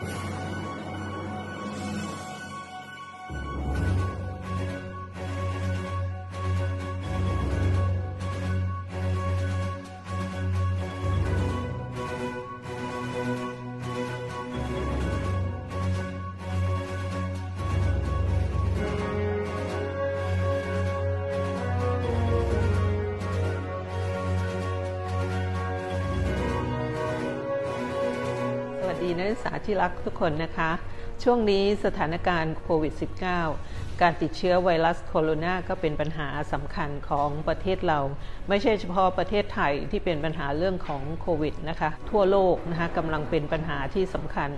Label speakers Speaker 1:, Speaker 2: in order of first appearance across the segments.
Speaker 1: Thank you. ดีนักศึกษาที่รักทุกคนนะคะ ช่วงนี้สถานการณ์โควิด -19 การติดเชื้อไวรัสโคโรนาก็เป็นปัญหาสำคัญของประเทศเรา ไม่ใช่เฉพาะประเทศไทยที่เป็นปัญหาเรื่องของโควิดนะคะ ทั่วโลกนะคะกำลังเป็นปัญหาที่สำคัญ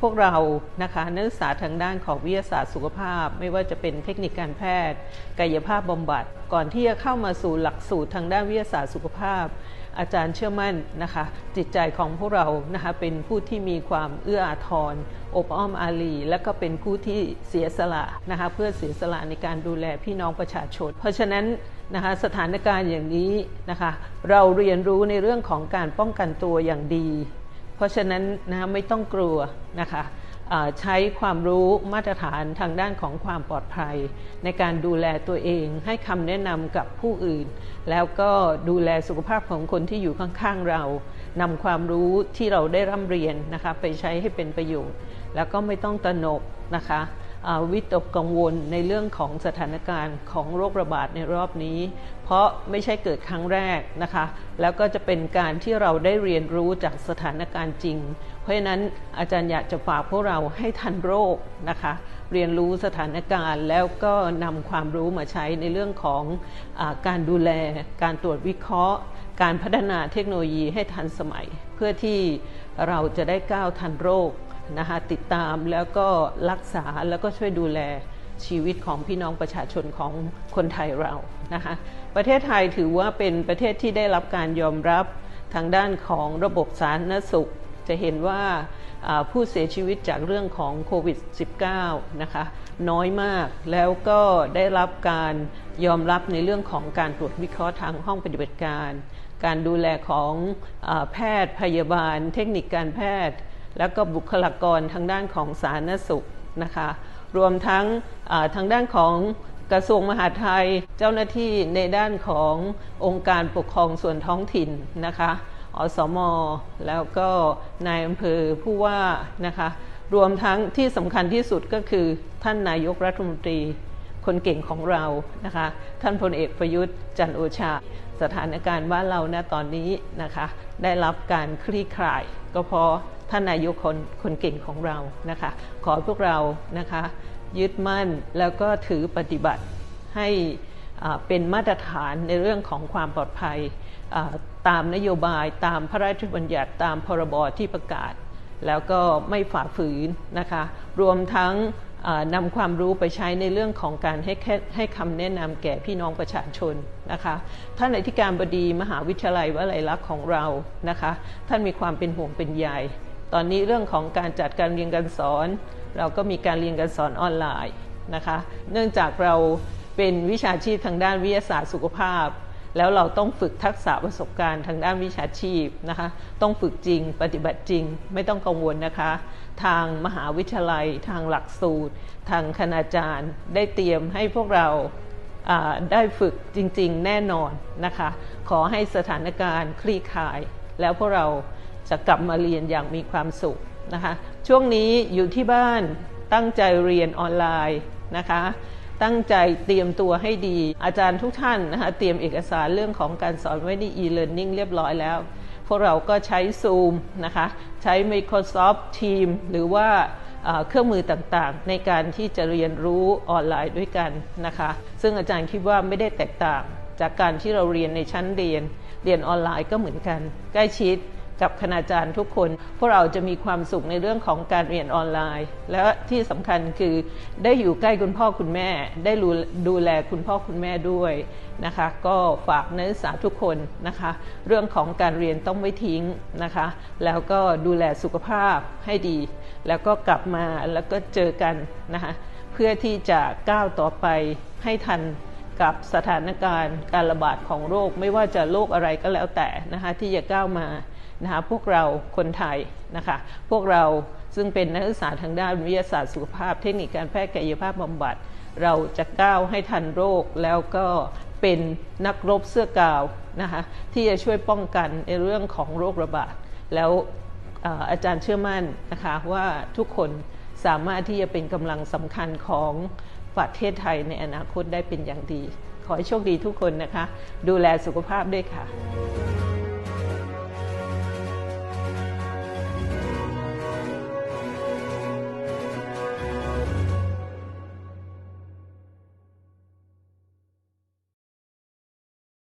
Speaker 1: พวกเรานะคะนักศึกษาทางด้านของวิทยาศาสตร์สุขภาพ ไม่ว่าจะเป็นเทคนิคการแพทย์ กายภาพบำบัด ก่อนที่จะเข้ามาสู่หลักสูตรทางด้านวิทยาศาสตร์สุขภาพ อาจารย์เชื่อมั่นนะคะจิตใจของพวกเรานะคะเป็นผู้ที่มีความเอื้ออาทรอบอ้อมอารีและก็เป็นผู้ที่เสียสละนะคะเพื่อเสียสละในการดูแลพี่น้องประชาชน เพราะฉะนั้นนะคะสถานการณ์อย่างนี้นะคะเราเรียนรู้ในเรื่องของการป้องกันตัวอย่างดี เพราะฉะนั้นนะะไม่ต้องกลัวนะคะ ใช้ความรู้มาตรฐานทางด้านของความปลอดภัย ในการดูแลตัวเอง ให้คำแนะนำกับผู้อื่น แล้วก็ดูแลสุขภาพของคนที่อยู่ข้างๆเรานำความรู้ที่เราได้ร่ำเรียนนะคะไปใช้ให้เป็นประโยชน์ แล้วก็ไม่ต้องตระหนกนะคะ วิตกกังวลในเรื่องของสถานการณ์ของโรคระบาดในรอบนี้ เพราะไม่ใช่เกิดครั้งแรกนะคะ แล้วก็จะเป็นการที่เราได้เรียนรู้จากสถานการณ์จริง เพราะฉะนั้นอาจารย์อยากจะฝากพวกเราให้ทันโรคนะคะ เรียนรู้สถานการณ์แล้วก็นำความรู้มาใช้ในเรื่องของอการดูแล การตรวจวิเคราะห์ การพัฒนาเทคโนโลยีให้ทันสมัย เพื่อที่เราจะได้ก้าวทันโรค นะคะติดตามแล้วก็รักษาแล้วก็ช่วยดูแลชีวิตของพี่น้องประชาชนของคนไทยเรานะคะประเทศไทยถือว่าเป็นประเทศที่ได้รับการยอมรับทางด้านของระบบสาธารณสุข จะเห็นว่าผู้เสียชีวิตจากเรื่องของโควิด -19 นะคะน้อยมากแล้วก็ได้รับการยอมรับในเรื่องของการตรวจวิเคราะห์ทางห้องปฏิบัติการ การดูแลของอแพทย์พยาบาล เทคนิคการแพทย์ แล้วก็บุคลากรทางด้านของสาธารณสุขนะคะ รวมทั้งทางด้านของกระทรวงมหาดไทยเจ้าหน้าที่ในด้านขององค์การปกครองส่วนท้องถิ่นนะคะอสมแล้วก็นายอำเภอผู้ว่านะคะ รวมทั้งที่สำคัญที่สุดก็คือท่านนายกรัฐมนตรี คนเก่งของเรานะคะ ท่านพลเอกประยุทธ์จันโอชา สถานการณ์บ้านเราณตอนนี้นะคะ ได้รับการคลี่คลาย ก็เพราะท่านนายกคนคนเก่งของเรานะคะ ขอพวกเรานะคะ ยึดมั่นแล้วก็ถือปฏิบัติให้เป็นมาตรฐานในเรื่องของความปลอดภัยตามนโยบายตามพระราชบัญญัติตามพรบที่ประกาศ แล้วก็ไม่ฝ่าฝืนนะคะ รวมทั้ง นำความรู้ไปใช้ในเรื่องของการให้ให้คำแนะนำแก่พี่น้องประชาชนนะคะท่านอธิการบดีมหาวิทยาลัยวลัยลักษณ์ของเรานะคะท่านมีความเป็นห่วงเป็นใยตอนนี้เรื่องของการจัดการเรียนการสอน เราก็มีการเรียนการสอนออนไลน์นะคะเนื่องจากเราเป็นวิชาชีพทางด้านวิทยาศาสตร์สุขภาพ แล้วเราต้องฝึกทักษะประสบการณ์ทางด้านวิชาชีพนะคะ ต้องฝึกจริงปฏิบัติจริง ไม่ต้องกังวลนะคะ ทางมหาวิทยาลัย ทางหลักสูตร ทางคณาจารย์ ได้เตรียมให้พวกเราได้ฝึกจริง ๆ แน่นอนนะคะ ขอให้สถานการณ์คลี่คลาย แล้วพวกเราจะกลับมาเรียนอย่างมีความสุขนะคะ ช่วงนี้อยู่ที่บ้านตั้งใจเรียนออนไลน์นะคะ ตั้งใจเตรียมตัวให้ดี อาจารย์ทุกท่านนะคะเตรียมเอกสารเรื่องของการสอนไว้ใน e-learning เรียบร้อยแล้ว พวกเราก็ใช้ Zoom นะคะ ใช้ Microsoft Teams หรือว่าเครื่องมือต่างๆ ในการที่จะเรียนรู้ออนไลน์ด้วยกันนะคะ ซึ่งอาจารย์คิดว่าไม่ได้แตกต่าง จากการที่เราเรียนในชั้นเรียน เรียนออนไลน์ก็เหมือนกัน ใกล้ชิด กับคณาจารย์ทุกคน พวกเราจะมีความสุขในเรื่องของการเรียนออนไลน์ และที่สำคัญคือได้อยู่ใกล้คุณพ่อคุณแม่ ได้ดูแลคุณพ่อคุณแม่ด้วยนะคะ ก็ฝากนักศึกษาทุกคนนะคะ เรื่องของการเรียนต้องไม่ทิ้งนะคะ แล้วก็ดูแลสุขภาพให้ดี แล้วก็กลับมาแล้วก็เจอกันนะคะเพื่อที่จะก้าวต่อไปให้ทันกับสถานการณ์การระบาดของโรคไม่ว่าจะโรคอะไรก็แล้วแต่นะคะที่จะก้าวมา นะคะพวกเราคนไทยนะคะพวกเราซึ่งเป็นนักศึกษาทางด้านวิทยาศาสตร์สุขภาพ เทคนิคการแพทย์กายภาพบำบัด เราจะก้าวให้ทันโรคแล้วก็เป็นนักรบเสื้อกาวนะคะที่จะช่วยป้องกันในเรื่องของโรคระบาด แล้วอาจารย์เชื่อมั่นนะคะว่าทุกคนสามารถที่จะเป็นกำลังสำคัญของประเทศไทยในอนาคตได้เป็นอย่างดี ขอให้โชคดีทุกคนนะคะ ดูแลสุขภาพด้วยค่ะ